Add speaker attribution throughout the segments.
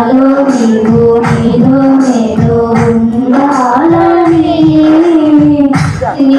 Speaker 1: నాలో నీవు నీలో నీతో ఉండాలని నీ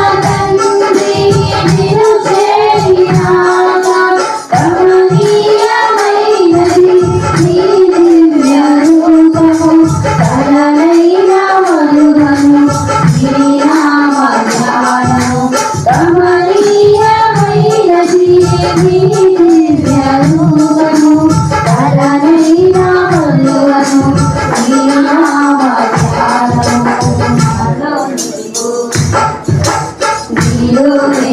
Speaker 1: Oh, Lord.